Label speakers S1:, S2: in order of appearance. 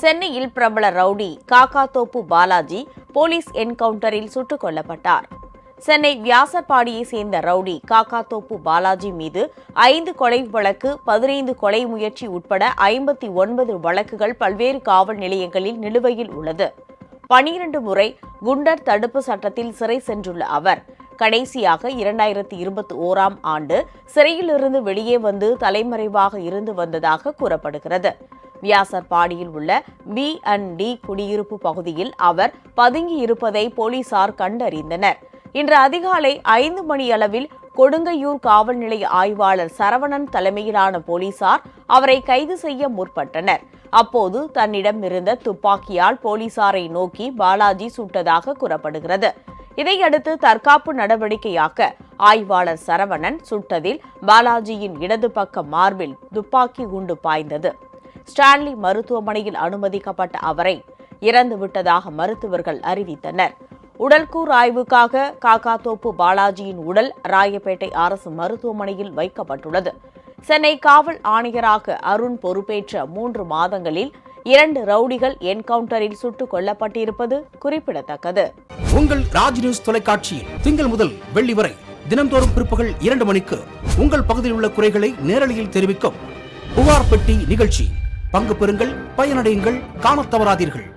S1: சென்னையில் பிரபல rowdy Kakkathoppu Balaji police என்கவுண்டரில் சுட்டுக் கொல்லப்பட்டார். சென்னை வியாசர்பாடியை சேர்ந்த ரவுடி காக்காத்தோப்பு பாலாஜி மீது ஐந்து கொலை வழக்கு பதினைந்து கொலை முயற்சி உட்பட ஐம்பத்தி ஒன்பது வழக்குகள் பல்வேறு காவல் நிலையங்களில் நிலுவையில் உள்ளது. பனிரண்டு முறை குண்டர் தடுப்பு சட்டத்தில் சிறை சென்றுள்ள அவர் கடைசியாக இரண்டாயிரத்தி இருபத்தி ஓராம் ஆண்டு சிறையிலிருந்து வெளியே வந்து தலைமறைவாக இருந்து வந்ததாக கூறப்படுகிறது. வியாசர்பாடியில் உள்ள பி அண்ட் டி குடியிருப்பு பகுதியில் அவர் பதுங்கி இருப்பதை போலீசார் கண்டறிந்தனர். இன்று அதிகாலை ஐந்து மணி அளவில் கொடுங்கையூர் காவல் நிலைய ஆய்வாளர் சரவணன் தலைமையிலான போலீசார் அவரை கைது செய்ய முற்பட்டனர். அப்போது தன்னிடம் இருந்த துப்பாக்கியால் போலீசாரை நோக்கி பாலாஜி சுட்டதாக கூறப்படுகிறது. இதையடுத்து தற்காப்பு நடவடிக்கையாக ஆய்வாளர் சரவணன் சுட்டதில் பாலாஜியின் இடது பக்க மார்பில் துப்பாக்கி குண்டு பாய்ந்தது. ஸ்டான்லி மருத்துவமனையில் அனுமதிக்கப்பட்ட அவரை இறந்து விட்டதாக மருத்துவர்கள் அறிவித்தனர். உடல்கூர் ஆய்வுக்காக காக்காத்தோப்பு பாலாஜியின் உடல் ராயப்பேட்டை அரசு மருத்துவமனையில் வைக்கப்பட்டுள்ளது. சென்னை காவல் ஆணையராக அருண் பொறுப்பேற்ற மூன்று மாதங்களில் இரண்டு ரவுடிகள் என்கவுண்டரில் சுட்டுக் கொல்லப்பட்டிருப்பது குறிப்பிடத்தக்கது.
S2: உங்கள் ராஜ் நியூஸ் தொலைக்காட்சியில் திங்கள் முதல் வெள்ளி வரை தினந்தோறும் பிற்பகல் இரண்டு மணிக்கு உங்கள் பகுதியில் உள்ள குறைகளை நேரலையில் தெரிவிக்கும் புகார் பெட்டி நிகழ்ச்சி. பங்கு பெறுங்கள் பயனடையுங்கள் காணத் தவறாதீர்கள்.